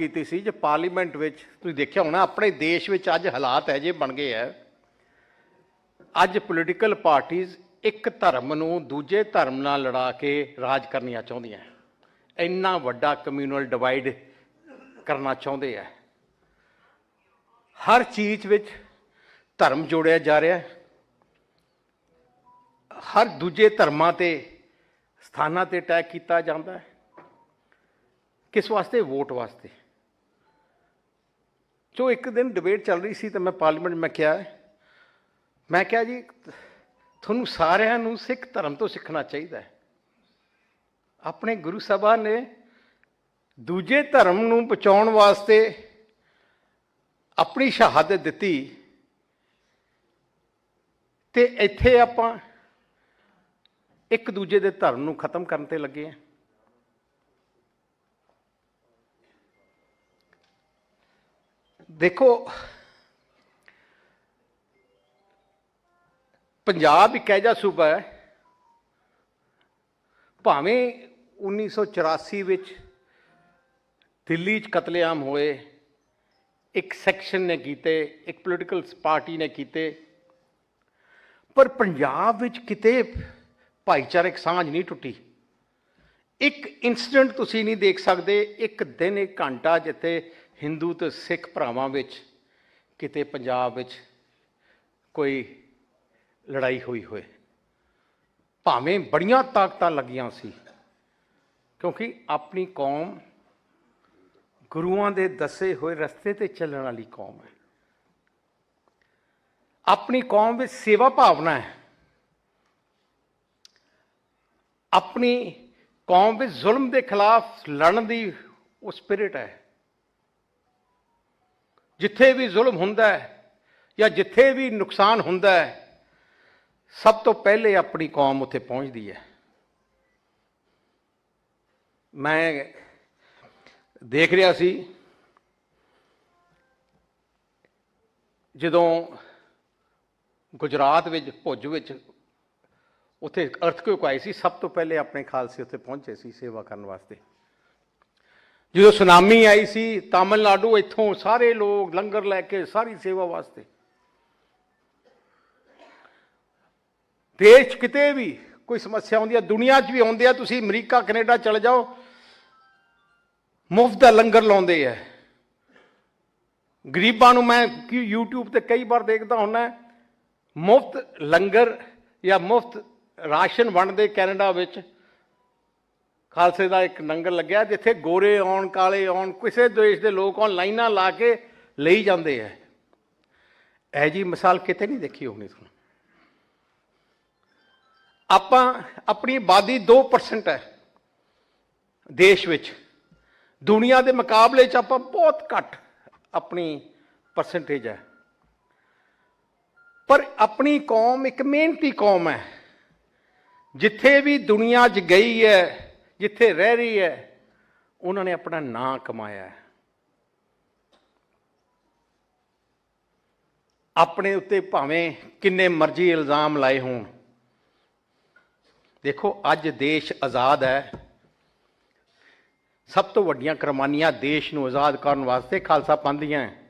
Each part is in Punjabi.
ਕੀਤੀ ਸੀ ਜੇ ਪਾਰਲੀਮੈਂਟ ਵਿੱਚ ਤੁਸੀਂ ਦੇਖਿਆ ਹੋਣਾ, ਆਪਣੇ ਦੇਸ਼ ਵਿੱਚ ਅੱਜ ਹਾਲਾਤ ਹੈ ਜੇ ਬਣ ਗਏ ਹੈ। ਅੱਜ ਪੋਲੀਟੀਕਲ ਪਾਰਟੀਆਂ ਇੱਕ ਧਰਮ ਨੂੰ ਦੂਜੇ ਧਰਮ ਨਾਲ ਲੜਾ ਕੇ ਰਾਜ ਕਰਨੀਆਂ ਚਾਹੁੰਦੀਆਂ ਇੰਨਾ ਵੱਡਾ ਕਮਿਊਨਲ ਡਿਵਾਈਡ ਕਰਨਾ ਚਾਹੁੰਦੇ ਆ ਹਰ ਚੀਜ਼ ਵਿੱਚ ਧਰਮ ਜੋੜਿਆ ਜਾ ਰਿਹਾ ਹੈ। ਹਰ ਦੂਜੇ ਧਰਮਾਂ ਤੇ ਸਥਾਨਾਂ ਤੇ ਅਟੈਕ ਕੀਤਾ ਜਾਂਦਾ ਹੈ। ਕਿਸ ਵਾਸਤੇ? ਵੋਟ ਵਾਸਤੇ। ਜੋ ਇੱਕ ਦਿਨ ਡਿਬੇਟ ਚੱਲ ਰਹੀ ਸੀ ਤਾਂ ਮੈਂ ਪਾਰਲੀਮੈਂਟ ਮੈਂ ਕਿਹਾ ਮੈਂ ਕਿਹਾ ਜੀ, ਤੁਹਾਨੂੰ ਸਾਰਿਆਂ ਨੂੰ ਸਿੱਖ ਧਰਮ ਤੋਂ ਸਿੱਖਣਾ ਚਾਹੀਦਾ ਹੈ। ਆਪਣੇ ਗੁਰੂ ਸਾਹਿਬਾਂ ਨੇ ਦੂਜੇ ਧਰਮ ਨੂੰ ਬਚਾਉਣ ਵਾਸਤੇ ਆਪਣੀ ਸ਼ਹਾਦਤ ਦਿੱਤੀ। ਤੇ ਇੱਥੇ ਆਪਾਂ ਇੱਕ ਦੂਜੇ ਦੇ ਧਰਮ ਨੂੰ ਖਤਮ ਕਰਨ ਤੇ ਲੱਗੇ ਆ ਦੇਖੋ, ਪੰਜਾਬ ਇੱਕ ਐਜਾ ਸੂਬਾ ਹੈ, ਭਾਵੇਂ 1984 ਵਿੱਚ ਦਿੱਲੀ 'ਚ ਕਤਲੇਆਮ ਹੋਏ, ਇੱਕ ਸੈਕਸ਼ਨ ਨੇ ਕੀਤੇ, ਇੱਕ ਪੋਲੀਟੀਕਲ ਪਾਰਟੀ ਨੇ ਕੀਤੇ, ਪਰ ਪੰਜਾਬ ਵਿੱਚ ਕਿਤੇ ਭਾਈਚਾਰਕ ਸਾਂਝ ਨਹੀਂ ਟੁੱਟੀ। ਇੱਕ ਇਨਸੀਡੈਂਟ ਤੁਸੀਂ ਨਹੀਂ ਦੇਖ ਸਕਦੇ, ਇੱਕ ਦਿਨ ਇੱਕ ਘੰਟਾ ਜਿੱਥੇ ਹਿੰਦੂ ਤੇ ਸਿੱਖ ਭਰਾਵਾਂ ਵਿੱਚ ਕਿਤੇ ਪੰਜਾਬ ਵਿੱਚ ਕੋਈ ਲੜਾਈ ਹੋਈ ਹੋਏ। ਭਾਵੇਂ ਬੜੀਆਂ ਤਾਕਤਾਂ ਲੱਗੀਆਂ ਸੀ, ਕਿਉਂਕਿ ਆਪਣੀ ਕੌਮ ਗੁਰੂਆਂ ਦੇ ਦੱਸੇ ਹੋਏ ਰਸਤੇ ਤੇ ਚੱਲਣ ਵਾਲੀ ਕੌਮ ਹੈ। ਆਪਣੀ ਕੌਮ ਵਿੱਚ ਸੇਵਾ ਭਾਵਨਾ ਹੈ। ਆਪਣੀ ਕੌਮ ਵਿੱਚ ਜ਼ੁਲਮ ਦੇ ਖਿਲਾਫ ਲੜਨ ਦੀ ਉਹ ਸਪਿਰਿਟ ਹੈ। ਜਿੱਥੇ ਵੀ ਜ਼ੁਲਮ ਹੁੰਦਾ ਹੈ ਜਾਂ ਜਿੱਥੇ ਵੀ ਨੁਕਸਾਨ ਹੁੰਦਾ ਹੈ, ਸਭ ਤੋਂ ਪਹਿਲੇ ਆਪਣੀ ਕੌਮ ਉੱਥੇ ਪਹੁੰਚਦੀ ਹੈ। ਮੈਂ ਦੇਖ ਰਿਹਾ ਸੀ ਜਦੋਂ ਗੁਜਰਾਤ ਵਿੱਚ, ਭੁੱਜ ਵਿੱਚ ਉੱਥੇ ਅਰਥਕੁਇਕ ਆਈ ਸੀ, ਸਭ ਤੋਂ ਪਹਿਲੇ ਆਪਣੇ ਖਾਲਸੇ ਉੱਥੇ ਪਹੁੰਚੇ ਸੀ ਸੇਵਾ ਕਰਨ ਵਾਸਤੇ। ਜਦੋਂ ਸੁਨਾਮੀ ਆਈ ਸੀ, ਤਾਮਿਲਨਾਡੂ ਇੱਥੋਂ ਸਾਰੇ ਲੋਕ ਲੰਗਰ ਲੈ ਕੇ ਸਾਰੀ ਸੇਵਾ ਵਾਸਤੇ। ਦੇਸ਼ 'ਚ ਕਿਤੇ ਵੀ ਕੋਈ ਸਮੱਸਿਆ ਆਉਂਦੀ ਹੈ ਦੁਨੀਆ 'ਚ ਵੀ ਆਉਂਦੇ ਆ, ਤੁਸੀਂ ਅਮਰੀਕਾ, ਕੈਨੇਡਾ ਚਲੇ ਜਾਓ, ਮੁਫਤ ਦਾ ਲੰਗਰ ਲਾਉਂਦੇ ਆ। ਗਰੀਬਾਂ ਨੂੰ ਮੈਂ ਕਿ YouTube ਤੇ ਕਈ ਵਾਰ ਦੇਖਦਾ ਹੁੰਨਾ ਮੁਫਤ ਲੰਗਰ ਜਾਂ ਮੁਫਤ ਰਾਸ਼ਨ ਵੰਡਦੇ ਕੈਨੇਡਾ ਵਿੱਚ। ਖਾਲਸੇ ਦਾ ਇੱਕ ਲੰਗਰ ਲੱਗਿਆ ਜਿੱਥੇ ਗੋਰੇ ਆਉਣ, ਕਾਲੇ ਆਉਣ, ਕਿਸੇ ਦੇਸ਼ ਦੇ ਲੋਕ ਆਉਣ, ਲਾਈਨਾਂ ਲਾ ਕੇ ਲਈ ਜਾਂਦੇ ਆ ਇਹ ਜੀ ਮਿਸਾਲ ਕਿਤੇ ਨਹੀਂ ਦੇਖੀ ਹੋਣੀ ਤੁਹਾਨੂੰ। ਆਪਾਂ ਆਪਣੀ ਆਬਾਦੀ 2% ਹੈ ਦੇਸ਼ ਵਿੱਚ। ਦੁਨੀਆ ਦੇ ਮੁਕਾਬਲੇ 'ਚ ਆਪਾਂ ਬਹੁਤ ਘੱਟ ਆਪਣੀ ਪਰਸੈਂਟੇਜ ਹੈ ਪਰ ਆਪਣੀ ਕੌਮ ਇੱਕ ਮਿਹਨਤੀ ਕੌਮ ਹੈ ਜਿੱਥੇ ਵੀ ਦੁਨੀਆ 'ਚ ਗਈ ਹੈ ਜਿੱਥੇ ਰਹਿ ਰਹੀ ਹੈ, ਉਹਨਾਂ ਨੇ ਆਪਣਾ ਨਾਂ ਕਮਾਇਆ ਹੈ। ਆਪਣੇ ਉੱਤੇ ਭਾਵੇਂ ਕਿੰਨੇ ਮਰਜ਼ੀ ਇਲਜ਼ਾਮ ਲਾਏ ਹੋਣ। ਦੇਖੋ, ਅੱਜ ਦੇਸ਼ ਆਜ਼ਾਦ ਹੈ। ਸਭ ਤੋਂ ਵੱਡੀਆਂ ਕੁਰਬਾਨੀਆਂ ਦੇਸ਼ ਨੂੰ ਆਜ਼ਾਦ ਕਰਨ ਵਾਸਤੇ ਖਾਲਸਾ ਪੰਥ ਦੀਆਂ ਹੈ।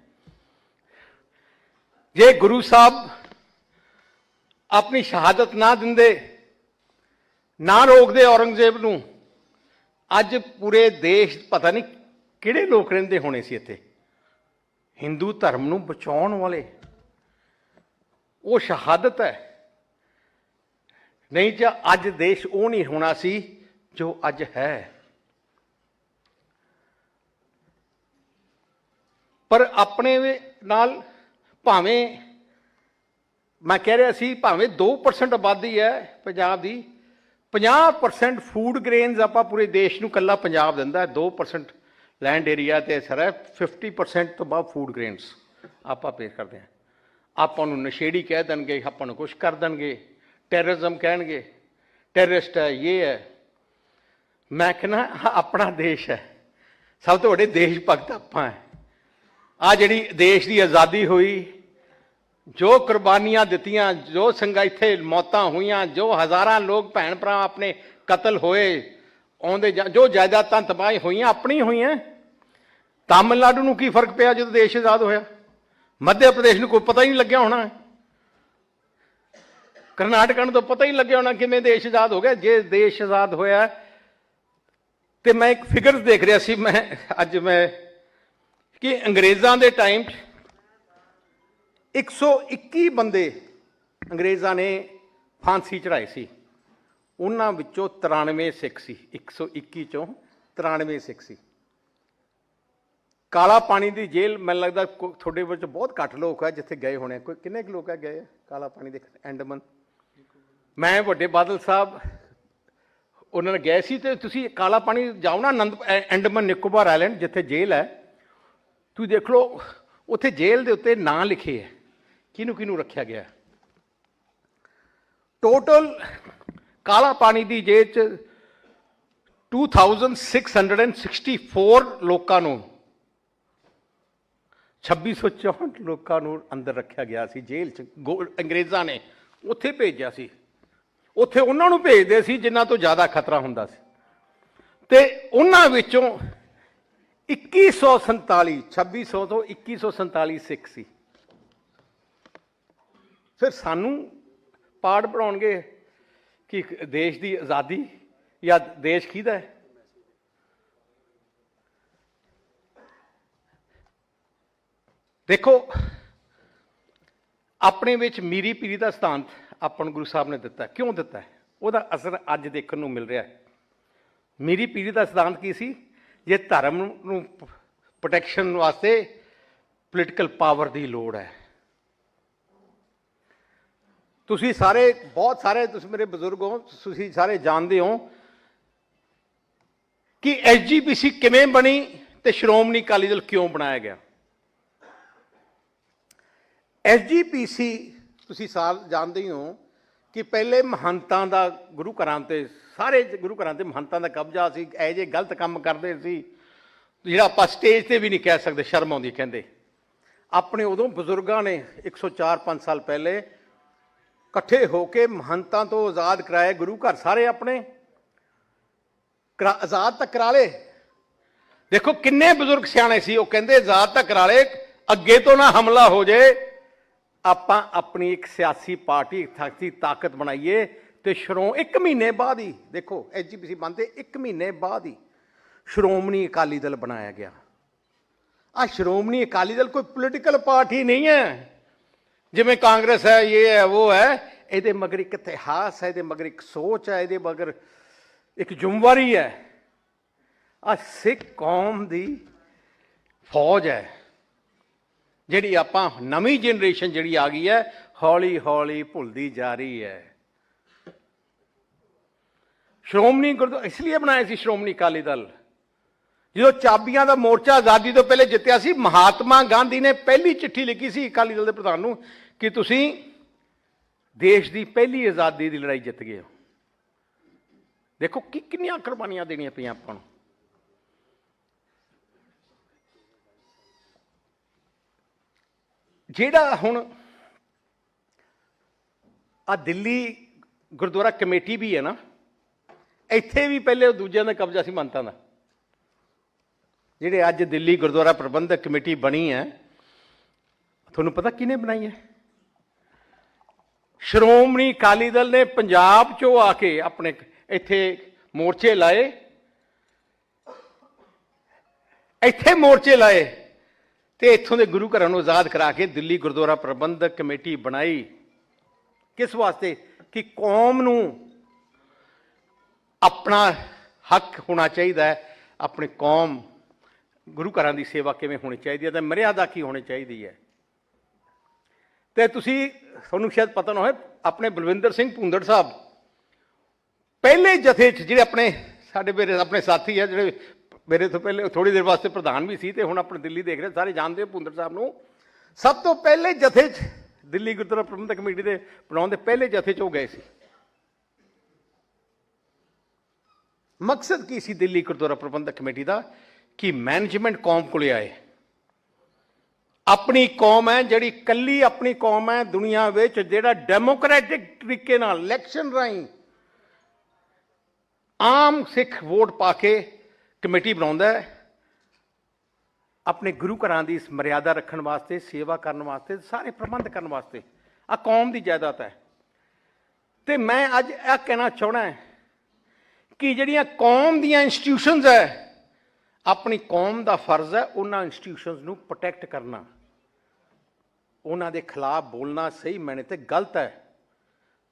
ਜੇ ਗੁਰੂ ਸਾਹਿਬ ਆਪਣੀ ਸ਼ਹਾਦਤ ਨਾ ਦਿੰਦੇ, ਨਾ ਰੋਕਦੇ ਔਰੰਗਜ਼ੇਬ ਨੂੰ ਅੱਜ ਪੂਰੇ ਦੇਸ਼, ਪਤਾ ਨਹੀਂ ਕਿਹੜੇ ਲੋਕ ਰਹਿੰਦੇ ਹੋਣੇ ਸੀ ਇੱਥੇ? ਹਿੰਦੂ ਧਰਮ ਨੂੰ ਬਚਾਉਣ ਵਾਲੇ। ਉਹ ਸ਼ਹਾਦਤ ਹੈ। ਨਹੀਂ ਜਾਂ ਅੱਜ ਦੇਸ਼ ਉਹ ਨਹੀਂ ਹੋਣਾ ਸੀ ਜੋ ਅੱਜ ਹੈ। ਪਰ ਆਪਣੇ ਨਾਲ ਭਾਵੇਂ, ਮੈਂ ਕਹਿ ਰਿਹਾ ਸੀ ਭਾਵੇਂ 2% ਆਬਾਦੀ ਹੈ ਪੰਜਾਬ ਦੀ 50% ਫੂਡ ਗ੍ਰੇਨਸ ਆਪਾਂ ਪੂਰੇ ਦੇਸ਼ ਨੂੰ ਕੱਲਾ ਪੰਜਾਬ ਦਿੰਦਾ ਹੈ 2% ਲੈਂਡ ਏਰੀਆ ਤੇ ਸਰ ਹੈ 50% ਤੋਂ ਬਾਅਦ ਫੂਡ ਗ੍ਰੇਨਸ ਆਪਾਂ ਪੇ ਕਰਦੇ ਹਾਂ। ਆਪਾਂ ਨੂੰ ਨਸ਼ੇੜੀ ਕਹਿ ਦੇਣਗੇ, ਆਪਾਂ ਨੂੰ ਕੁਝ ਕਰ ਦੇਣਗੇ ਟੈਰਰਿਜ਼ਮ ਕਹਿਣਗੇ ਟੈਰਰਿਸਟ ਹੈ ਇਹ ਹੈ। ਮੈਂ ਕਹਿੰਦਾ ਆਪਣਾ ਦੇਸ਼ ਹੈ, ਸਭ ਤੋਂ ਵੱਡੇ ਦੇਸ਼ ਭਗਤ ਆਪਾਂ ਹੈ। ਆ ਜਿਹੜੀ ਦੇਸ਼ ਦੀ ਆਜ਼ਾਦੀ ਹੋਈ ਜੋ ਕੁਰਬਾਨੀਆਂ ਦਿੱਤੀਆਂ, ਜੋ ਸੰਗਾ ਇੱਥੇ ਮੌਤਾਂ ਹੋਈਆਂ, ਜੋ ਹਜ਼ਾਰਾਂ ਲੋਕ ਭੈਣ ਭਰਾ ਆਪਣੇ ਕਤਲ ਹੋਏ, ਆਉਂਦੇ ਜਾਂ- ਜੋ ਜਾਇਦਾਦਾਂ ਤਬਾਹ ਹੋਈਆਂ ਆਪਣੀ ਹੋਈਆਂ, ਤਾਮਿਲਨਾਡੂ ਨੂੰ ਕੀ ਫ਼ਰਕ ਪਿਆ ਜਦੋਂ ਦੇਸ਼ ਆਜ਼ਾਦ ਹੋਇਆ? ਮੱਧ ਪ੍ਰਦੇਸ਼ ਨੂੰ ਕੋਈ ਪਤਾ ਹੀ ਨਹੀਂ ਲੱਗਿਆ ਹੋਣਾ। ਕਰਨਾਟਕਾ ਨੂੰ ਤਾਂ ਪਤਾ ਹੀ ਨਹੀਂ ਲੱਗਿਆ ਹੋਣਾ ਕਿਵੇਂ ਦੇਸ਼ ਆਜ਼ਾਦ ਹੋ ਗਿਆ। ਜੇ ਦੇਸ਼ ਆਜ਼ਾਦ ਹੋਇਆ, ਤੇ ਮੈਂ ਇੱਕ ਫਿਗਰਸ ਦੇਖ ਰਿਹਾ ਸੀ, ਮੈਂ ਅੱਜ ਮੈਂ, ਕਿ ਅੰਗਰੇਜ਼ਾਂ ਦੇ ਟਾਈਮ 'ਚ 121 ਬੰਦੇ ਅੰਗਰੇਜ਼ਾਂ ਨੇ ਫਾਂਸੀ ਚੜਾਈ ਸੀ। ਉਹਨਾਂ ਵਿੱਚੋਂ 93 ਸਿੱਖ ਸੀ। 121 ਚੋਂ 93 ਸਿੱਖ ਸੀ। ਕਾਲਾ ਪਾਣੀ ਦੀ ਜੇਲ੍ਹ ਮੈਨੂੰ ਲੱਗਦਾ ਕੋ- ਤੁਹਾਡੇ ਵਿੱਚ ਬਹੁਤ ਘੱਟ ਲੋਕ ਹੈ ਜਿੱਥੇ ਗਏ ਹੋਣੇ ਕੋਈ, ਕਿੰਨੇ ਕੁ ਲੋਕ ਹੈ ਗਏ ਕਾਲਾ ਪਾਣੀ ਦੇ ਐਂਡਮਨ? ਮੈਂ ਵੱਡੇ ਬਾਦਲ ਸਾਹਿਬ, ਉਹਨਾਂ ਨੇ ਗਏ ਸੀ ਤੇ ਤੁਸੀਂ ਕਾਲਾ ਪਾਣੀ ਜਾਓ ਨਾ ਆਨੰਦ ਐਂਡਮਨ ਨਿਕੋਬਾਰ ਆਇਲੈਂਡ ਜਿੱਥੇ ਜੇਲ੍ਹ ਹੈ। ਤੁਸੀਂ ਦੇਖ ਲਓ, ਉੱਥੇ ਜੇਲ੍ਹ ਦੇ ਉੱਤੇ ਨਾਂ ਲਿਖੇ ਹੈ ਕਿਹਨੂੰ ਕਿਹਨੂੰ ਰੱਖਿਆ ਗਿਆ? ਟੋਟਲ ਕਾਲਾ ਪਾਣੀ ਦੀ ਜੇਬ ਚ 2664 ਲੋਕਾਂ ਨੂੰ 2664 ਲੋਕਾਂ ਨੂੰ ਅੰਦਰ ਰੱਖਿਆ ਗਿਆ ਸੀ, ਜੇਲ੍ਹ ਚ, ਗੋ- ਅੰਗਰੇਜ਼ਾਂ ਨੇ ਉੱਥੇ ਭੇਜਿਆ ਸੀ। ਉੱਥੇ ਉਹਨਾਂ ਨੂੰ ਭੇਜਦੇ ਸੀ ਜਿਨ੍ਹਾਂ ਤੋਂ ਜ਼ਿਆਦਾ ਖਤਰਾ ਹੁੰਦਾ ਸੀ। ਤੇ ਉਹਨਾਂ ਵਿੱਚੋਂ 2147 2600 ਤੋਂ 2147 ਸਿੱਖ ਸੀ। ਫਿਰ ਸਾਨੂੰ ਪਾਠ ਪੜਾਉਣਗੇ ਕਿ ਦੇਸ਼ ਦੀ ਆਜ਼ਾਦੀ ਜਾਂ ਦੇਸ਼ ਕਿਹਦਾ ਹੈ? ਦੇਖੋ, ਆਪਣੇ ਵਿੱਚ ਮੀਰੀ ਪੀਰੀ ਦਾ ਸਥਾਨ ਆਪਾਂ ਨੂੰ ਗੁਰੂ ਸਾਹਿਬ ਨੇ ਦਿੱਤਾ ਕਿਉਂ ਦਿੱਤਾ ਉਹਦਾ ਅਸਰ ਅੱਜ ਦੇਖਣ ਨੂੰ ਮਿਲ ਰਿਹਾ ਹੈ। ਮੀਰੀ ਪੀਰੀ ਦਾ ਸਿਧਾਂਤ ਕੀ ਸੀ? ਜੇ ਧਰਮ ਨੂੰ ਪ੍ਰੋਟੈਕਸ਼ਨ ਵਾਸਤੇ ਪੋਲੀਟੀਕਲ ਪਾਵਰ ਦੀ ਲੋੜ ਹੈ। ਤੁਸੀਂ ਸਾਰੇ, ਬਹੁਤ ਸਾਰੇ ਤੁਸੀਂ ਮੇਰੇ ਬਜ਼ੁਰਗ ਹੋ, ਤੁਸੀਂ ਸਾਰੇ ਜਾਣਦੇ ਹੋ ਕਿ ਐਸਜੀਪੀਸੀ ਕਿਵੇਂ ਬਣੀ ਤੇ ਸ਼੍ਰੋਮਣੀ ਅਕਾਲੀ ਦਲ ਕਿਉਂ ਬਣਾਇਆ ਗਿਆ। ਐਸਜੀਪੀਸੀ ਤੁਸੀਂ ਸਾਲ ਜਾਣਦੇ ਹੀ ਹੋ ਕਿ ਪਹਿਲੇ ਮਹੰਤਾਂ ਦਾ ਗੁਰੂ ਘਰਾਂ ਤੇ, ਸਾਰੇ ਗੁਰੂ ਘਰਾਂ ਤੇ ਮਹੰਤਾਂ ਦਾ ਕਬਜ਼ਾ ਸੀ, ਇਹ ਜੇ ਗਲਤ ਕੰਮ ਕਰਦੇ ਸੀ, ਜਿਹੜਾ ਆਪਾਂ ਸਟੇਜ ਤੇ ਵੀ ਨਹੀਂ ਕਹਿ ਸਕਦੇ, ਸ਼ਰਮ ਆਉਂਦੀ ਕਹਿੰਦੇ। ਆਪਣੇ ਉਦੋਂ ਬਜ਼ੁਰਗਾਂ ਨੇ 104 5 ਸਾਲ ਪਹਿਲੇ ਇਕੱਠੇ ਹੋ ਕੇ ਮਹੰਤਾਂ ਤੋਂ ਆਜ਼ਾਦ ਕਰਾਏ, ਗੁਰੂ ਘਰ ਸਾਰੇ ਆਪਣੇ। ਕਰਾ- ਆਜ਼ਾਦ ਤਾਂ ਕਰਾ ਲਏ। ਦੇਖੋ ਕਿੰਨੇ ਬਜ਼ੁਰਗ ਸਿਆਣੇ ਸੀ, ਉਹ ਕਹਿੰਦੇ ਆਜ਼ਾਦ ਤਾਂ ਕਰਾ ਲਏ, ਅੱਗੇ ਤੋਂ ਨਾ ਹਮਲਾ ਹੋ ਜਾਏ ਆਪਾਂ ਆਪਣੀ ਇੱਕ ਸਿਆਸੀ ਪਾਰਟੀ ਥਾਕਤੀ ਤਾਕਤ ਬਣਾਈਏ ਤੇ ਸ਼ਰੋ ਇੱਕ ਮਹੀਨੇ ਬਾਅਦ ਹੀ, ਦੇਖੋ ਐਸਜੀਪੀਸੀ ਬੰਦੇ ਇੱਕ ਮਹੀਨੇ ਬਾਅਦ ਹੀ ਸ਼੍ਰੋਮਣੀ ਅਕਾਲੀ ਦਲ ਬਣਾਇਆ ਗਿਆ। ਆ ਸ਼੍ਰੋਮਣੀ ਅਕਾਲੀ ਦਲ ਕੋਈ ਪੋਲੀਟੀਕਲ ਪਾਰਟੀ ਨਹੀਂ ਹੈ। ਜਿਵੇਂ ਕਾਂਗਰਸ ਹੈ, ਇਹ ਹੈ, ਉਹ ਹੈ, ਇਹਦੇ ਮਗਰ ਇੱਕ ਇਤਿਹਾਸ ਹੈ, ਇਹਦੇ ਮਗਰ ਇੱਕ ਸੋਚ ਹੈ, ਇਹਦੇ ਮਗਰ ਇੱਕ ਜ਼ਿੰਮੇਵਾਰੀ ਹੈ। ਆ ਸਿੱਖ ਕੌਮ ਦੀ ਫੌਜ ਹੈ, ਜਿਹੜੀ ਆਪਾਂ ਨਵੀਂ ਜਨਰੇਸ਼ਨ ਜਿਹੜੀ ਆ ਗਈ ਹੈ, ਹੌਲੀ ਹੌਲੀ ਭੁੱਲਦੀ ਜਾ ਰਹੀ ਹੈ। ਸ਼੍ਰੋਮਣੀ ਗੁਰਦੁਆਰਾ ਇਸ ਲਈ ਬਣਾਇਆ ਸੀ ਸ਼੍ਰੋਮਣੀ ਅਕਾਲੀ ਦਲ। ਜਦੋਂ ਚਾਬੀਆਂ ਦਾ ਮੋਰਚਾ ਆਜ਼ਾਦੀ ਤੋਂ ਪਹਿਲੇ ਜਿੱਤਿਆ ਸੀ, ਮਹਾਤਮਾ ਗਾਂਧੀ ਨੇ ਪਹਿਲੀ ਚਿੱਠੀ ਲਿਖੀ ਸੀ ਅਕਾਲੀ ਦਲ ਦੇ ਪ੍ਰਧਾਨ ਨੂੰ ਕਿ ਤੁਸੀਂ ਦੇਸ਼ ਦੀ ਪਹਿਲੀ ਆਜ਼ਾਦੀ ਦੀ ਲੜਾਈ ਜਿੱਤ ਗਏ ਹੋ। ਦੇਖੋ ਕਿ ਕਿੰਨੀਆਂ ਕੁਰਬਾਨੀਆਂ ਦੇਣੀਆਂ ਪਈਆਂ ਆਪਾਂ ਨੂੰ। ਜਿਹੜਾ ਹੁਣ ਆ ਦਿੱਲੀ ਗੁਰਦੁਆਰਾ ਕਮੇਟੀ ਵੀ ਹੈ ਨਾ, ਇੱਥੇ ਵੀ ਪਹਿਲੇ ਉਹ ਦੂਜਿਆਂ ਦਾ ਕਬਜ਼ਾ ਸੀ ਮੰਤਾਂ ਦਾ। ਜਿਹੜੇ ਅੱਜ ਦਿੱਲੀ ਗੁਰਦੁਆਰਾ ਪ੍ਰਬੰਧਕ ਕਮੇਟੀ ਬਣੀ ਹੈ, ਤੁਹਾਨੂੰ ਪਤਾ ਕਿਹਨੇ ਬਣਾਈ ਹੈ? ਸ਼੍ਰੋਮਣੀ ਅਕਾਲੀ ਦਲ ਨੇ ਪੰਜਾਬ ਚੋਂ ਆ ਕੇ ਆਪਣੇ ਇੱਥੇ ਮੋਰਚੇ ਲਾਏ। ਇੱਥੇ ਮੋਰਚੇ ਲਾਏ ਤੇ ਇੱਥੋਂ ਦੇ ਗੁਰੂ ਘਰਾਂ ਨੂੰ ਆਜ਼ਾਦ ਕਰਾ ਕੇ ਦਿੱਲੀ ਗੁਰਦੁਆਰਾ ਪ੍ਰਬੰਧਕ ਕਮੇਟੀ ਬਣਾਈ। ਕਿਸ ਵਾਸਤੇ? ਕਿ ਕੌਮ ਨੂੰ ਆਪਣਾ ਹੱਕ ਹੋਣਾ ਚਾਹੀਦਾ ਹੈ, ਆਪਣੀ ਕੌਮ ਗੁਰੂ ਘਰਾਂ ਦੀ ਸੇਵਾ ਕਿਵੇਂ ਹੋਣੀ ਚਾਹੀਦੀ ਹੈ ਤੇ ਮਰਿਆਦਾ ਕੀ ਹੋਣੀ ਚਾਹੀਦੀ ਹੈ? ਤੇ ਤੁਸੀਂ, ਤੁਹਾਨੂੰ ਸ਼ਾਇਦ ਪਤਾ ਨਾ ਹੋਵੇ, ਆਪਣੇ ਬਲਵਿੰਦਰ ਸਿੰਘ ਭੁੰਦੜ ਸਾਹਿਬ, ਪਹਿਲੇ ਜਥੇ 'ਚ ਜਿਹੜੇ ਆਪਣੇ ਸਾਡੇ ਮੇਰੇ, ਆਪਣੇ ਸਾਥੀ ਆ ਜਿਹੜੇ ਮੇਰੇ ਤੋਂ ਪਹਿਲੇ ਥੋੜੀ ਦੇਰ ਵਾਸਤੇ ਪ੍ਰਧਾਨ ਵੀ ਸੀ ਤੇ ਹੁਣ ਆਪਣੇ ਦਿੱਲੀ ਦੇਖ ਰਹੇ, ਸਾਰੇ ਜਾਣਦੇ ਹੋ ਭੁੰਦੜ ਸਾਹਿਬ ਨੂੰ। ਸਭ ਤੋਂ ਪਹਿਲੇ ਜਥੇ 'ਚ ਦਿੱਲੀ ਗੁਰਦੁਆਰਾ ਪ੍ਰਬੰਧਕ ਕਮੇਟੀ ਦੇ ਬਣਾਉਣ ਦੇ ਪਹਿਲੇ ਜਥੇ 'ਚ ਉਹ ਗਏ ਸੀ। ਮਕਸਦ ਕੀ ਸੀ ਦਿੱਲੀ ਗੁਰਦੁਆਰਾ ਪ੍ਰਬੰਧਕ ਕਮੇਟੀ ਦਾ? ਕਿ ਮੈਨੇਜਮੈਂਟ ਕੌਮ ਕੋਲੇ ਆਏ। ਆਪਣੀ ਕੌਮ ਹੈ, ਜਿਹੜੀ ਕੱਲੀ ਆਪਣੀ ਕੌਮ ਹੈ ਦੁਨੀਆ ਵਿੱਚ, ਜਿਹੜਾ ਡੈਮੋਕ੍ਰੈਟਿਕ ਤਰੀਕੇ ਨਾਲ ਇਲੈਕਸ਼ਨ ਰਾਹੀਂ ਆਮ ਸਿੱਖ ਵੋਟ ਪਾ ਕੇ ਕਮੇਟੀ ਬਣਾਉਂਦਾ ਹੈ। ਆਪਣੇ ਗੁਰੂ ਘਰਾਂ ਦੀ ਇਸ ਮਰਿਆਦਾ ਰੱਖਣ ਵਾਸਤੇ, ਸੇਵਾ ਕਰਨ ਵਾਸਤੇ, ਸਾਰੇ ਪ੍ਰਬੰਧ ਕਰਨ ਵਾਸਤੇ ਆ ਕੌਮ ਦੀ ਜਾਇਦਾਦ ਹੈ। ਤੇ ਮੈਂ ਅੱਜ ਇਹ ਕਹਿਣਾ ਚਾਹਣਾ ਕਿ ਜਿਹੜੀਆਂ ਕੌਮ ਦੀਆਂ ਇੰਸਟੀਟਿਊਸ਼ਨਸ ਹੈ ਆਪਣੀ ਕੌਮ ਦਾ ਫਰਜ਼ ਹੈ ਉਹਨਾਂ ਇੰਸਟੀਟਿਊਸ਼ਨਸ ਨੂੰ ਪ੍ਰੋਟੈਕਟ ਕਰਨਾ। ਉਹਨਾਂ ਦੇ ਖਿਲਾਫ ਬੋਲਣਾ ਸਹੀ ਮੈਨੇ ਤੇ ਗਲਤ ਹੈ।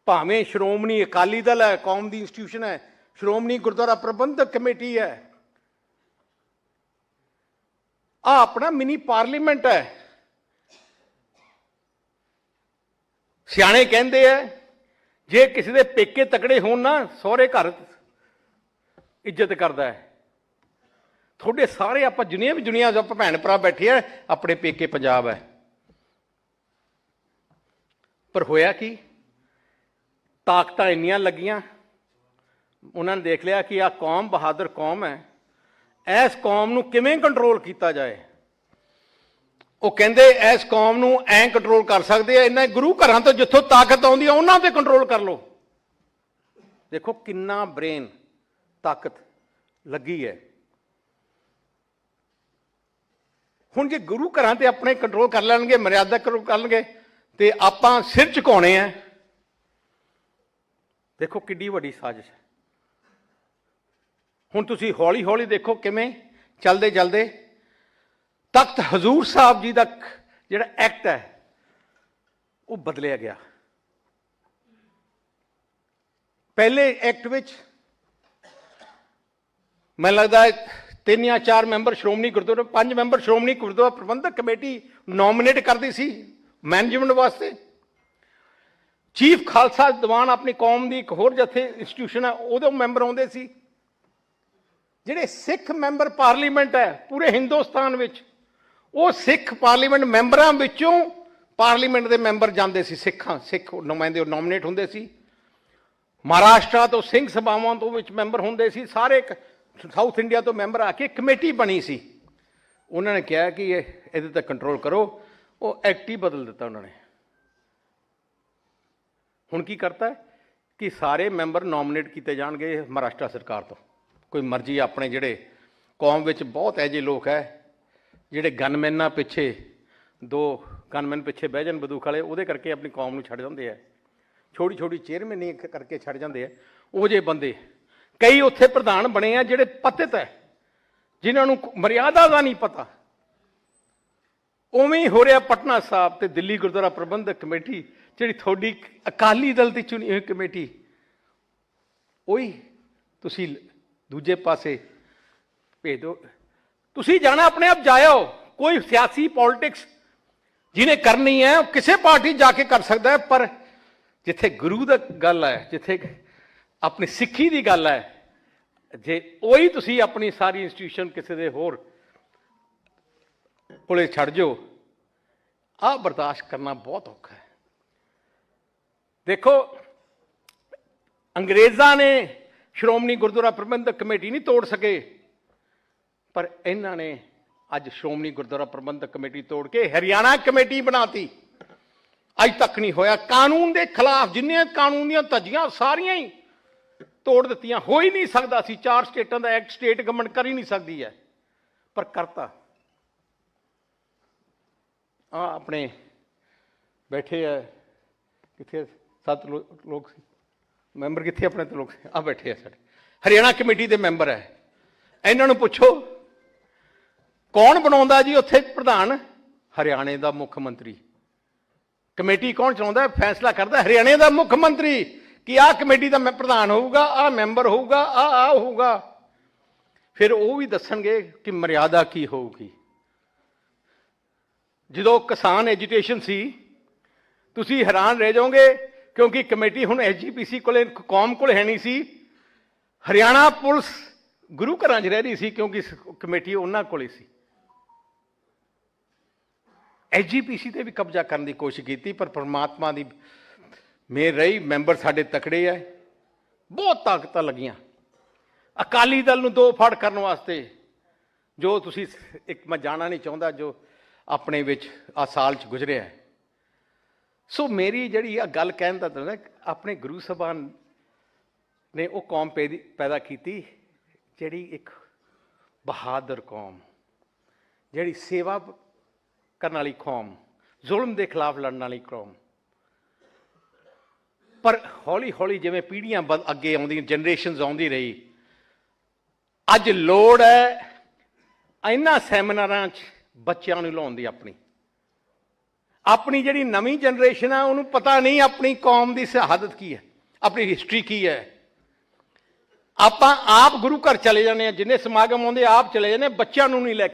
ਭਾਵੇਂ ਸ਼੍ਰੋਮਣੀ ਅਕਾਲੀ ਦਲ ਹੈ, ਕੌਮ ਦੀ ਇੰਸਟੀਟਿਊਸ਼ਨ ਹੈ, ਸ਼੍ਰੋਮਣੀ ਗੁਰਦੁਆਰਾ ਪ੍ਰਬੰਧਕ ਕਮੇਟੀ ਹੈ। ਆ ਆਪਣਾ ਮਿਨੀ ਪਾਰਲੀਮੈਂਟ ਹੈ। ਸਿਆਣੇ ਕਹਿੰਦੇ ਆ ਜੇ ਕਿਸੇ ਦੇ ਪੇਕੇ ਤਕੜੇ ਹੋਣ ਨਾ, ਸਹੁਰੇ ਘਰ ਇੱਜ਼ਤ ਕਰਦਾ ਹੈ। ਤੁਹਾਡੇ ਸਾਰੇ ਆਪਾਂ ਜਿੰਨੀਆਂ ਵੀ ਦੁਨੀਆ 'ਚ ਆਪਾਂ ਭੈਣ ਭਰਾ ਬੈਠੇ ਆ, ਆਪਣੇ ਪੇਕੇ ਪੰਜਾਬ ਹੈ। ਪਰ ਹੋਇਆ ਕੀ? ਤਾਕਤਾਂ ਇੰਨੀਆਂ ਲੱਗੀਆਂ, ਉਹਨਾਂ ਨੇ ਦੇਖ ਲਿਆ ਕਿ ਆ ਕੌਮ ਬਹਾਦਰ ਕੌਮ ਹੈ। ਇਸ ਕੌਮ ਨੂੰ ਕਿਵੇਂ ਕੰਟਰੋਲ ਕੀਤਾ ਜਾਏ? ਉਹ ਕਹਿੰਦੇ ਇਸ ਕੌਮ ਨੂੰ ਐਂ ਕੰਟਰੋਲ ਕਰ ਸਕਦੇ ਆ, ਇਹਨਾਂ ਗੁਰੂ ਘਰਾਂ ਤੋਂ ਜਿੱਥੋਂ ਤਾਕਤ ਆਉਂਦੀ ਆ, ਉਹਨਾਂ ਤੇ ਕੰਟਰੋਲ ਕਰ ਲਓ। ਦੇਖੋ ਕਿੰਨਾ ਬ੍ਰੇਨ ਤਾਕਤ ਲੱਗੀ ਹੈ। ਹੁਣ ਜੇ ਗੁਰੂ ਘਰਾਂ ਤੇ ਆਪਣੇ ਕੰਟਰੋਲ ਕਰ ਲੈਣਗੇ, ਮਰਿਆਦਾ ਕਰਨਗੇ, ਤੇ ਆਪਾਂ ਸਿਰ ਝੁਕਾਉਣੇ ਆ। ਦੇਖੋ ਕਿੱਡੀ ਵੱਡੀ ਸਾਜ਼ਿਸ਼ ਹੈ। ਹੁਣ ਤੁਸੀਂ ਹੌਲੀ ਹੌਲੀ ਦੇਖੋ ਕਿਵੇਂ ਚਲਦੇ ਚਲਦੇ ਤਖਤ ਹਜ਼ੂਰ ਸਾਹਿਬ ਜੀ ਦਾ ਜਿਹੜਾ ਐਕਟ ਹੈ, ਉਹ ਬਦਲਿਆ ਗਿਆ। ਪਹਿਲੇ ਐਕਟ ਵਿੱਚ ਮੈਨੂੰ ਲੱਗਦਾ ਤਿੰਨ ਜਾਂ ਚਾਰ ਮੈਂਬਰ ਸ਼੍ਰੋਮਣੀ ਗੁਰਦੁਆਰਾ ਪੰਜ member Shiromani Gurdwara Prabandhak committee nominate ਕਰਦੀ ਸੀ ਮੈਨੇਜਮੈਂਟ ਵਾਸਤੇ। ਚੀਫ ਖਾਲਸਾ ਦੀਵਾਨ ਆਪਣੀ ਕੌਮ ਦੀ ਇੱਕ ਹੋਰ ਜਥੇ ਇੰਸਟੀਟਿਊਸ਼ਨ ਹੈ, ਉਹਦੇ ਮੈਂਬਰ ਆਉਂਦੇ ਸੀ। ਜਿਹੜੇ ਸਿੱਖ ਮੈਂਬਰ ਪਾਰਲੀਮੈਂਟ ਹੈ, ਪੂਰੇ ਹਿੰਦੁਸਤਾਨ ਵਿੱਚ, ਉਹ ਸਿੱਖ ਪਾਰਲੀਮੈਂਟ ਮੈਂਬਰਾਂ ਵਿੱਚੋਂ ਪਾਰਲੀਮੈਂਟ ਦੇ ਮੈਂਬਰ ਜਾਂਦੇ ਸੀ, ਸਿੱਖਾਂ, ਸਿੱਖ ਨੁਮਾਇੰਦੇ ਨੋਮੀਨੇਟ ਹੁੰਦੇ ਸੀ। ਮਹਾਰਾਸ਼ਟਰ ਤੋਂ ਸਿੰਘ ਸਭਾਵਾਂ ਤੋਂ ਵਿੱਚ ਮੈਂਬਰ ਹੁੰਦੇ ਸੀ, ਸਾਰੇ ਇੱਕ ਸਾਊਥ ਇੰਡੀਆ ਤੋਂ ਮੈਂਬਰ ਆ ਕੇ ਕਮੇਟੀ ਬਣੀ ਸੀ। ਉਹਨਾਂ ਨੇ ਕਿਹਾ ਕਿ ਇਹ, ਇਹਦੇ ਤੇ ਕੰਟਰੋਲ ਕਰੋ। ਉਹ ਐਕਟ ਹੀ ਬਦਲ ਦਿੱਤਾ ਉਹਨਾਂ ਨੇ। ਹੁਣ ਕੀ ਕਰਤਾ ਕਿ ਸਾਰੇ ਮੈਂਬਰ ਨੋਮੀਨੇਟ ਕੀਤੇ ਜਾਣਗੇ ਮਹਾਰਾਸ਼ਟਰ ਸਰਕਾਰ ਤੋਂ। ਕੋਈ ਮਰਜ਼ੀ ਆਪਣੇ ਜਿਹੜੇ ਕੌਮ ਵਿੱਚ ਬਹੁਤ ਐਜੇ ਲੋਕ ਹੈ, ਜਿਹੜੇ ਗਨਮੈਨਾਂ ਪਿੱਛੇ, ਦੋ ਗਨਮੈਨ ਪਿੱਛੇ ਬਹਿ ਜਾਣ ਬੰਦੂਕ ਵਾਲੇ, ਉਹਦੇ ਕਰਕੇ ਆਪਣੀ ਕੌਮ ਨੂੰ ਛੱਡ ਜਾਂਦੇ ਆ। ਛੋਟੀ ਛੋਟੀ ਚੇਅਰਮੈਨੀ ਕਰਕੇ ਛੱਡ ਜਾਂਦੇ ਆ। ਉਹ ਜੇ ਬੰਦੇ ਕਈ ਉੱਥੇ ਪ੍ਰਧਾਨ ਬਣੇ ਆ ਜਿਹੜੇ ਪਤਿਤ ਹੈ ਜਿਨ੍ਹਾਂ ਨੂੰ ਮਰਿਆਦਾ ਦਾ ਨਹੀਂ ਪਤਾ। ਉਵੇਂ ਹੀ ਹੋ ਰਿਹਾ ਪਟਨਾ ਸਾਹਿਬ ਤੇ ਦਿੱਲੀ ਗੁਰਦੁਆਰਾ ਪ੍ਰਬੰਧਕ ਕਮੇਟੀ, ਜਿਹੜੀ ਤੁਹਾਡੀ ਅਕਾਲੀ ਦਲ ਦੀ ਚੁਣੀ ਹੋਈ ਕਮੇਟੀ। ਉਹੀ ਤੁਸੀਂ ਦੂਜੇ ਪਾਸੇ ਭੇਜ ਦਿਓ। ਤੁਸੀਂ ਜਾਣਾ ਆਪਣੇ ਆਪ ਜਾਇਓ, ਕੋਈ ਸਿਆਸੀ ਪੋਲਿਟਿਕਸ ਜਿਹਨੇ ਕਰਨੀ ਹੈ ਉਹ ਕਿਸੇ ਪਾਰਟੀ ਜਾ ਕੇ ਕਰ ਸਕਦਾ ਹੈ ਪਰ ਜਿੱਥੇ ਗੁਰੂ ਦਾ ਗੱਲ ਹੈ ਜਿੱਥੇ ਆਪਣੀ ਸਿੱਖੀ ਦੀ ਗੱਲ ਹੈ। ਜੇ ਉਹੀ ਤੁਸੀਂ ਆਪਣੀ ਸਾਰੀ ਇੰਸਟੀਟਿਊਸ਼ਨ ਕਿਸੇ ਦੇ ਹੋਰ ਕੋਲੇ ਛੱਡ ਜਾਓ ਆ ਬਰਦਾਸ਼ਤ ਕਰਨਾ ਬਹੁਤ ਔਖਾ ਹੈ। ਦੇਖੋ, ਅੰਗਰੇਜ਼ਾਂ ਨੇ ਸ਼੍ਰੋਮਣੀ ਗੁਰਦੁਆਰਾ ਪ੍ਰਬੰਧਕ ਕਮੇਟੀ ਨਹੀਂ ਤੋੜ ਸਕੇ, ਪਰ ਇਹਨਾਂ ਨੇ ਅੱਜ ਸ਼੍ਰੋਮਣੀ ਗੁਰਦੁਆਰਾ ਪ੍ਰਬੰਧਕ ਕਮੇਟੀ ਤੋੜ ਕੇ ਹਰਿਆਣਾ ਕਮੇਟੀ ਬਣਾਤੀ। ਅੱਜ ਤੱਕ ਨਹੀਂ ਹੋਇਆ। ਕਾਨੂੰਨ ਦੇ ਖਿਲਾਫ ਜਿੰਨੇ ਕਾਨੂੰਨ ਦੀਆਂ ਧੱਜੀਆਂ ਸਾਰੀਆਂ ਹੀ ਤੋੜ ਦਿੱਤੀਆਂ, ਹੋ ਹੀ ਨਹੀਂ ਸਕਦਾ ਸੀ। ਚਾਰ ਸਟੇਟਾਂ ਦਾ ਐਕਟ ਸਟੇਟ ਗਵਰਨਮੈਂਟ ਕਰ ਹੀ ਨਹੀਂ ਸਕਦੀ ਹੈ। ਪਰ ਕਰਤਾ। ਆ ਆਪਣੇ ਬੈਠੇ ਆ, ਕਿੱਥੇ ਸੱਤ ਲੋਕ ਸੀ। ਮੈਂਬਰ ਕਿੱਥੇ ਆਪਣੇ ਤੇ ਲੋਕ? ਆ ਬੈਠੇ ਆ ਸਾਡੇ। ਹਰਿਆਣਾ ਕਮੇਟੀ ਦੇ ਮੈਂਬਰ ਹੈ। ਇਹਨਾਂ ਨੂੰ ਪੁੱਛੋ, ਕੌਣ ਬਣਾਉਂਦਾ ਜੀ ਉੱਥੇ ਪ੍ਰਧਾਨ? ਹਰਿਆਣੇ ਦਾ ਮੁੱਖ ਮੰਤਰੀ। ਕਮੇਟੀ ਕੌਣ ਚਲਾਉਂਦਾ? ਫੈਸਲਾ ਕਰਦਾ ਹਰਿਆਣੇ ਦਾ ਮੁੱਖ ਮੰਤਰੀ। ਕਿ ਆਹ ਕਮੇਟੀ ਦਾ ਮੈਂ ਪ੍ਰਧਾਨ ਹੋਊਗਾ, ਆਹ ਮੈਂਬਰ ਹੋਊਗਾ, ਆਹ ਆਹ ਹੋਊਗਾ। ਫਿਰ ਉਹ ਵੀ ਦੱਸਣਗੇ ਕਿ ਮਰਿਆਦਾ ਕੀ ਹੋਊਗੀ। ਜਦੋਂ ਕਿਸਾਨ ਐਜੀਟੇਸ਼ਨ ਸੀ, ਤੁਸੀਂ ਹੈਰਾਨ ਰਹਿ ਜਾਓਗੇ, ਕਿਉਂਕਿ ਕਮੇਟੀ ਹੁਣ ਐਸਜੀਪੀਸੀ ਕੋਲੇ, ਕੌਮ ਕੋਲ ਹੈ ਨਹੀਂ ਸੀ। ਹਰਿਆਣਾ ਪੁਲਿਸ ਗੁਰੂ ਘਰਾਂ 'ਚ ਰਹਿ ਰਹੀ ਸੀ, ਕਿਉਂਕਿ ਕਮੇਟੀ ਉਹਨਾਂ ਕੋਲ ਹੀ ਸੀ। ਐਸਜੀਪੀਸੀ ਤੇ ਵੀ ਕਬਜ਼ਾ ਕਰਨ ਦੀ ਕੋਸ਼ਿਸ਼ ਕੀਤੀ, ਪਰ ਪ੍ਰਮਾਤਮਾ ਦੀ ਮੇਰ ਰਹੀ, ਮੈਂਬਰ ਸਾਡੇ ਤਕੜੇ ਐ ਬਹੁਤ ਤਾਕਤਾਂ ਲੱਗੀਆਂ। ਅਕਾਲੀ ਦਲ ਨੂੰ ਦੋ ਫੜ ਕਰਨ ਵਾਸਤੇ, ਜੋ ਤੁਸੀਂ ਇੱਕ ਮੈਂ ਜਾਣਾ ਨਹੀਂ ਚਾਹੁੰਦਾ, ਜੋ ਆਪਣੇ ਵਿੱਚ ਆ ਸਾਲ ਚ ਗੁਜ਼ਰਿਆ ਸੋ ਮੇਰੀ ਜਿਹੜੀ ਆ ਗੱਲ ਕਹਿਣ ਦਾ ਤਾਂ ਆਪਣੇ ਗੁਰੂ ਸਾਹਿਬਾਨ ਨੇ ਉਹ ਕੌਮ ਪੈਦੀ- ਪੈਦਾ ਕੀਤੀ, ਜਿਹੜੀ ਇੱਕ ਬਹਾਦਰ ਕੌਮ, ਜਿਹੜੀ ਸੇਵਾ ਕਰਨ ਵਾਲੀ ਕੌਮ, ਜ਼ੁਲਮ ਦੇ ਖਿਲਾਫ ਲੜਨ ਵਾਲੀ ਕੌਮ। ਪਰ ਹੌਲੀ ਹੌਲੀ ਜਿਵੇਂ ਪੀੜ੍ਹੀਆਂ ਬਦ- ਅੱਗੇ ਆਉਂਦੀਆਂ ਜਨਰੇਸ਼ਨਸ ਆਉਂਦੀ ਰਹੀ ਅੱਜ ਲੋੜ ਹੈ ਇਹਨਾਂ ਸੈਮੀਨਾਰਾਂ 'ਚ ਬੱਚਿਆਂ ਨੂੰ ਲਾਉਣ ਦੀ ਆਪਣੀ। ਆਪਣੀ ਜਿਹੜੀ ਨਵੀਂ ਜਨਰੇਸ਼ਨ ਆ ਉਹਨੂੰ ਪਤਾ ਨਹੀਂ ਆਪਣੀ ਕੌਮ ਦੀ ਸ਼ਹਾਦਤ ਕੀ ਹੈ ਆਪਣੀ ਹਿਸਟਰੀ ਕੀ ਹੈ। ਆਪਾਂ ਆਪ ਗੁਰੂ ਘਰ ਚਲੇ ਜਾਂਦੇ ਆ ਜਿੰਨੇ ਸਮਾਗਮ ਆਉਂਦੇ ਆਪ ਚਲੇ ਜਾਂਦੇ ਹਾਂ, ਬੱਚਿਆਂ ਨੂੰ ਨਹੀਂ ਲੈ ਕੇ